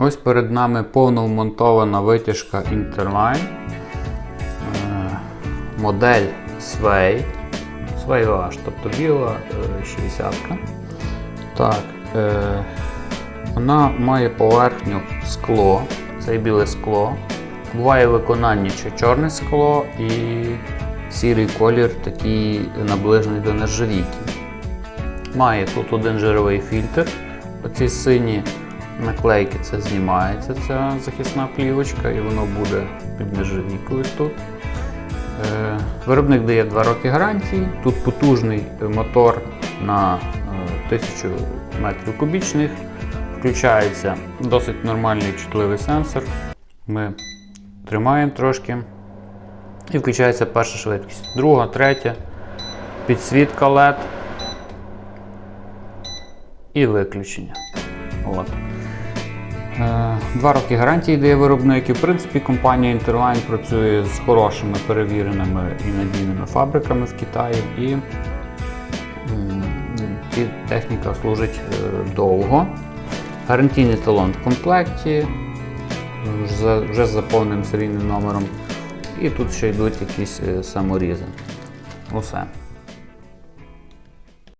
Ось перед нами повно вмонтована витяжка Interline. Е, Модель Sway. Sway OH, тобто біла е, 60 Так. Е, вона має поверхню скло, це біле скло. Буває виконання чи чорне скло і сірий колір, такий наближений до нержавійки. Має тут один жировий фільтр. Оці сині наклейки це знімається, ця захисна плівочка, і воно буде під нержавійкою тут. Е, Виробник дає 2 роки гарантії. Тут потужний мотор на е, 1000 метрів кубічних. Включається досить нормальний чутливий сенсор. Ми тримаємо трошки. І включається перша швидкість. Друга, третя, підсвітка LED і виключення. От. Е, Два роки гарантії дає виробник. В принципі, компанія Interline працює з хорошими перевіреними і надійними фабриками в Китаї. І ці техніка служить е, довго. Гарантійний талон в комплекті, вже, вже з заповненим серійним номером. І тут ще йдуть якісь е, саморізи. Усе.